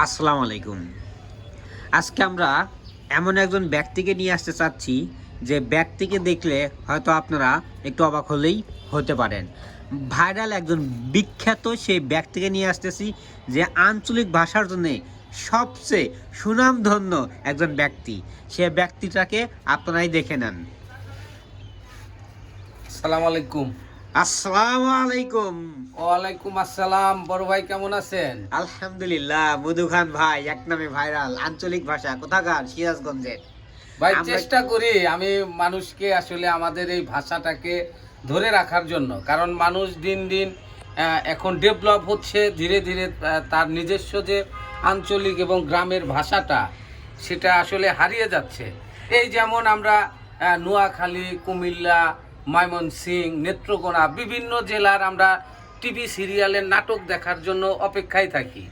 আসসালামু আলাইকুম। আজকে আমরা এমন একজন ব্যক্তিকে নিয়ে আসতে চাচ্ছি যে ব্যক্তিকে দেখলে হয়তো আপনারা একটু অবাক হলেই হতে পারেন। ভাইরাল একজন বিখ্যাত সেই ব্যক্তিকে নিয়ে আসতেছি যে আঞ্চলিক ভাষার জন্য সবচেয়ে সুনামধন্য একজন ব্যক্তি। সে ব্যক্তিটাকে আপনারাই দেখে নেন। আসসালামু আলাইকুম। আসসালামু আলাইকুম। ওয়ালাইকুম আসসালাম। বড় ভাই কেমন আছেন? আলহামদুলিল্লাহ মধু খান ভাই এক নামে ভাইরাল আঞ্চলিক ভাষা কোথাকার? সিরাজগঞ্জের। ভাই চেষ্টা করি আমি মানুষকে আসলে আমাদের এই ভাষাটাকে ধরে রাখার জন্য। কারণ মানুষ দিন দিন এখন ডেভেলপ হচ্ছে ধীরে ধীরে তার নিজস্ব যে আঞ্চলিক এবং গ্রামের ভাষাটা সেটা আসলে হারিয়ে যাচ্ছে। এই যেমন আমরা নোয়াখালী কুমিল্লা ময়মনসিং নেত্রকোনা, বিভিন্ন জেলার আমরা টিভি সিরিয়ালের নাটক দেখার জন্য অপেক্ষায় থাকি।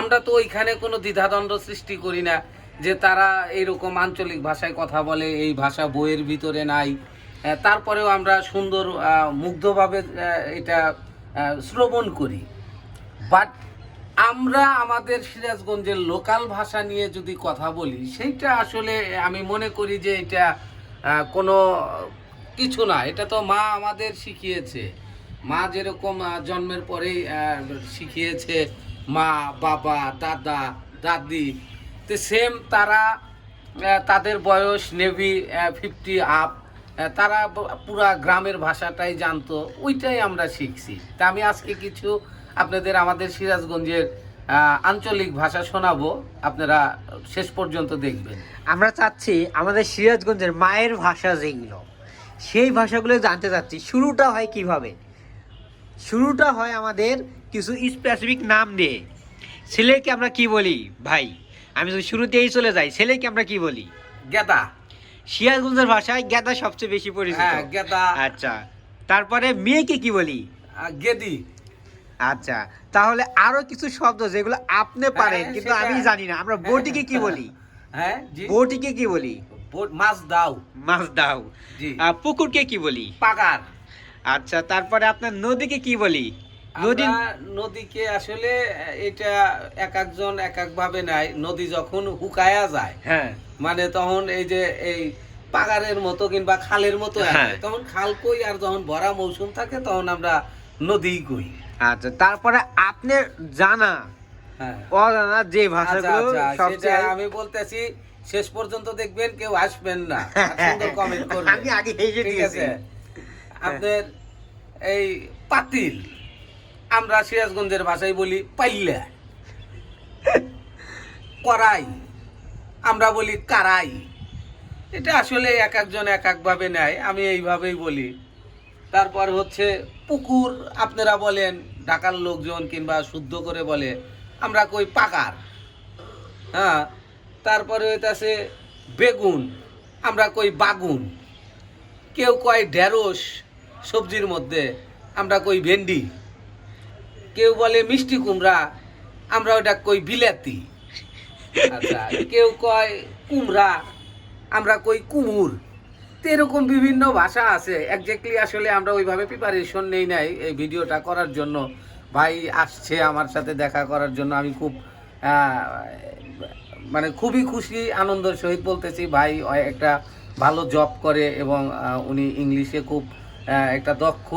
আমরা তো ওইখানে কোনো দ্বিধাদ্বন্দ্ব সৃষ্টি করি না যে তারা এইরকম আঞ্চলিক ভাষায় কথা বলে, এই ভাষা বইয়ের ভিতরে নাই। তারপরেও আমরা সুন্দর মুগ্ধভাবে এটা শ্রবণ করি। বাট আমরা আমাদের সিরাজগঞ্জের লোকাল ভাষা নিয়ে যদি কথা বলি, সেইটা আসলে আমি মনে করি যে এটা কোনো কিছু না, এটা তো মা আমাদের শিখিয়েছে। মা যেরকম জন্মের পরেই শিখিয়েছে মা, বাবা, দাদা, দাদি, তো সেম তারা তাদের বয়স নেভি ফিফটি আপ তারা পুরা গ্রামের ভাষাটাই জানতো, ওইটাই আমরা শিখছি। তা আমি আজকে কিছু আপনাদের আমাদের সিরাজগঞ্জের আঞ্চলিক ভাষা শোনাবো, আপনারা শেষ পর্যন্ত দেখবেন। আমরা চাচ্ছি আমাদের সিরাজগঞ্জের মায়ের ভাষা যেগুলো সেই ভাষাগুলো জানতে চাচ্ছি। শুরুটা হয় কীভাবে? শুরুটা হয় আমাদের কিছু স্পেসিফিক নাম দিয়ে। ছেলেকে আমরা কি বলি? ভাই আমি যদি শুরুতেই চলে যাই ছেলেকে আমরা কি বলি? গেদা সিরাজগঞ্জের ভাষায় গেদা সবচেয়ে বেশি পরিচিত। হ্যাঁ গেদা আচ্ছা তারপরে মেয়েকে কি বলি? গেদি। আচ্ছা তাহলে আরও কিছু শব্দ যেগুলো আপনি পারেন হ্যাঁ, কিন্তু আমি জানি না। আমরা বটিকে কি বলি? হ্যাঁ বটিকে কি বলি? মাছ দাও। মাছ দাও। পুকুরকে কি বলি? পাকার। আচ্ছা তারপরে আপনার নদীকে কি বলি? নদী নদীকে আসলে এটা এক একজন এক এক ভাবে নেয়। নদী যখন হুকায়া যায় হ্যাঁ। মানে তখন এই যে এই পাগারের মতো কিংবা খালের মতো হ্যাঁ। তখন খাল কই আর যখন ভরা মৌসুম থাকে তখন আমরা নদী কই। আচ্ছা তারপরে আপনার জানা হ্যাঁ। অজানা যে আচ্ছা ভাষাগুলো আচ্ছা সবচেয়ে আমি বলতেছি শেষ পর্যন্ত দেখবেন কেউ আসবেন না। সুন্দর কমেন্ট করবেন। আমি আগে হেসে দিয়েছি। আছে? আপনার এই পাতিল আমরা সিরাজগঞ্জের ভাষায় বলি পাইলা করাই আমরা বলি কারাই এটা আসলে এক একজন এক একভাবে নেয় আমি এইভাবেই বলি। তারপর হচ্ছে পুকুর আপনারা বলেন ঢাকার লোকজন কিংবা শুদ্ধ করে বলে আমরা কই পাকার। হ্যাঁ তারপরে হইতাছে বেগুন, আমরা কই বাগুন। কেউ কয় ঢেঁড়স সবজির মধ্যে, আমরা কই ভেন্ডি। কেউ বলে মিষ্টি কুমড়া, আমরা ওটা কই বিলাতি। আচ্ছা কেউ কয় কুমড়া, আমরা কই কুমুর। তো এরকম বিভিন্ন ভাষা আছে। একজাক্টলি আসলে আমরা ওইভাবে প্রিপারেশন নেই নাই এই ভিডিওটা করার জন্য। ভাই আসছে আমার সাথে দেখা করার জন্য। আমি খুব মানে খুবই খুশি, আনন্দের সহিত বলতেছি, ভাই একটা ভালো জব করে এবং উনি ইংলিশে খুব একটা দক্ষ।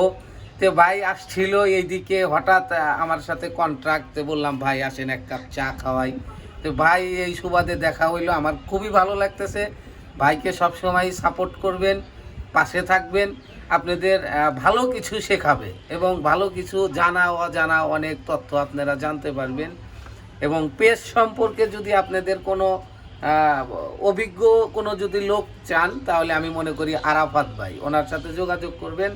তো ভাই আসছিল এইদিকে, হঠাৎ আমার সাথে কন্ট্রাক্টে বললাম, ভাই, আসেন এক কাপ চা খাওয়াই। তো ভাই, এই সুবাদে দেখা হইল, আমার খুবই ভালো লাগতেছে। ভাইকে সবসময় সাপোর্ট করবেন, পাশে থাকবেন, আপনাদের ভালো কিছু শেখাবে এবং ভালো কিছু জানা অজানা অনেক তথ্য আপনারা জানতে পারবেন। এবং পেশ সম্পর্কে যদি আপনাদের কোনো অভিজ্ঞ কোনো যদি লোক চান তাহলে আমি মনে করি আরাফাত ভাই। ওনার সাথে যোগাযোগ করবেন।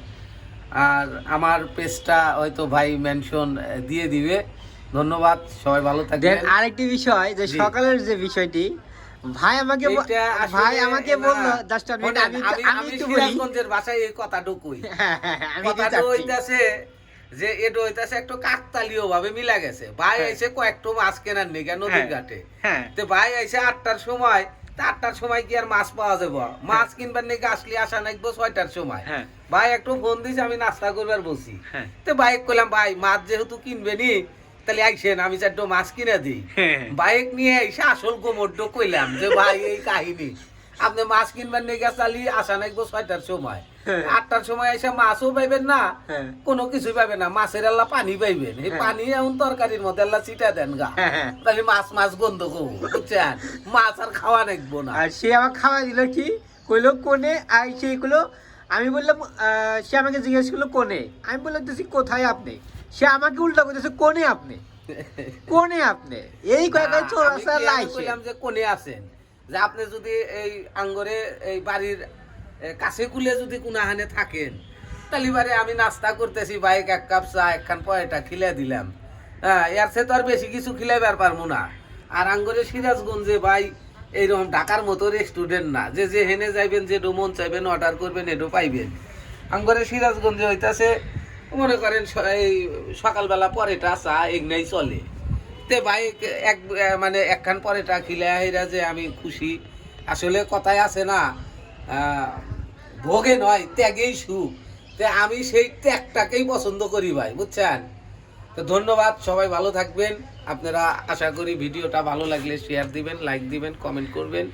আর আমার পেজটা হয়তো ভাই মেনশন দিয়ে দিবে। ধন্যবাদ সবাই ভালো থাকবেন। আরেকটি বিষয় যে সকালের যে বিষয়টি ভাই আমাকে ভাই আমাকে বলল জাস্ট আমি আমি একটু বলি। ভাষায় এই কথাটুকুই। হ্যাঁ, হ্যাঁ, হ্যাঁ, যে এটা হইতাছে একটু কাকতালীয় ভাবে মিলা গেছে। ভাই হ্যাঁ। এসে কয়েকটা মাছ কেনার নিগা নদীর হ্যাঁ। ঘাটে। হ্যাঁ। তো ভাই এসে আটটার সময় আটটার সময় কি আর মাছ পাওয়া যাবে? মাছ কিনবার নাকি আসলে আসা নাকবো ছয়টার সময়। হ্যাঁ। ভাই একটু ফোন দিছে আমি নাস্তা করবার বসি হ্যাঁ। তো ভাই কইলাম ভাই মাছ যেহেতু কিনবে নি তাহলে আইসেন আমি চারটো মাছ কিনে দিই। হ্যাঁ। বাইক নিয়ে এসে আসল গোমরটো কইলাম যে ভাই এই কাহিনী। আপনি মাছ কিনবেন নিয়ে গেছে চালি আসা নাকবো ছয়টার সময়। হ্যাঁ। আটটার সময় এসে মাছও পাইবেন না হ্যাঁ। কোনো কিছু পাইবেন না। মাছের আল্লাহ পানি পাইবেন। এই হ্যাঁ। পানি এমন তরকারির মধ্যে আল্লাহ চিটা দেন গা। হ্যাঁ, হ্যাঁ। তাহলে মাছ মাছ গন্ধ করব বুঝছেন? মাছ আর খাওয়া নাকবো না। আর সে আমার খাওয়া দিল কি? কইলো কোনে? আর সেই কইলো আমি বললাম সে আমাকে জিজ্ঞেস করল কোনে? আমি বললাম দেখছি কোথায় আপনি? সে আমাকে উল্টা করতেছে কোনে আপনি? কোনে আপনি? এই কয়েক না, চৌরাস্তা আমি কি আমি লাইছে। কইলাম যে কোনে আছেন? যে আপনি যদি এই আঙ্গরে এই বাড়ির কাছে কুলে যদি কোনাহানে থাকেন, তাহলে বারে আমি নাস্তা করতেছি, বাইক, এক কাপ চা, একখান পয়টা খিলে দিলাম। হ্যাঁ এর সে তো আর বেশি কিছু খিলাইবার পারব না। আর আঙ্গরে সিরাজগঞ্জে ভাই, এইরকম ঢাকার মতো রেস্টুরেন্ট না। যে যে হেনে যাইবেন, যে মন চাইবেন অর্ডার করবেন, এডো পাইবেন। আঙ্গরে সিরাজগঞ্জে হইতাছে, মনে করেন এই সকালবেলা পরেটা, চা, এগনাই চলে। তে ভাই, এক মানে একখান পরেটা খিলে আহিরা যে আমি খুশি। আসলে কথায় আছে না ভোগে নয়, ত্যাগেই সুখ। তে আমি সেই ত্যাগটাকেই পছন্দ করি ভাই, বুঝছেন? তো ধন্যবাদ, সবাই ভালো থাকবেন। আপনারা আশা করি ভিডিওটা ভালো লাগলে শেয়ার দিবেন লাইক দিবেন কমেন্ট করবেন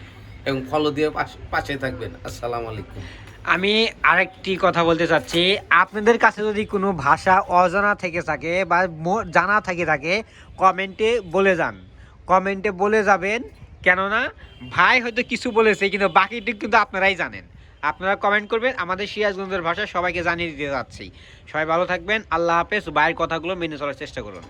এবং ফলো দিয়ে পাশে- থাকবেন। আসসালামু আলাইকুম। আমি আরেকটি কথা বলতে চাচ্ছি। আপনাদের কাছে যদি কোনো ভাষা অজানা থেকে থাকে বা জানা থেকে থাকে কমেন্টে বলে যান। কমেন্টে বলে যাবেন কেননা ভাই হয়তো কিছু বলেছে, কিন্তু বাকিটুকু কিন্তু আপনারাই জানেন। আপনারা কমেন্ট করবেন, আমাদের সিরাজগঞ্জের ভাষা সবাইকে জানিয়ে দিতে যাচ্ছি। সবাই ভালো থাকবেন, আল্লাহ হাফেজ, ভাইয়ের কথাগুলো মেনে চলার চেষ্টা করুন।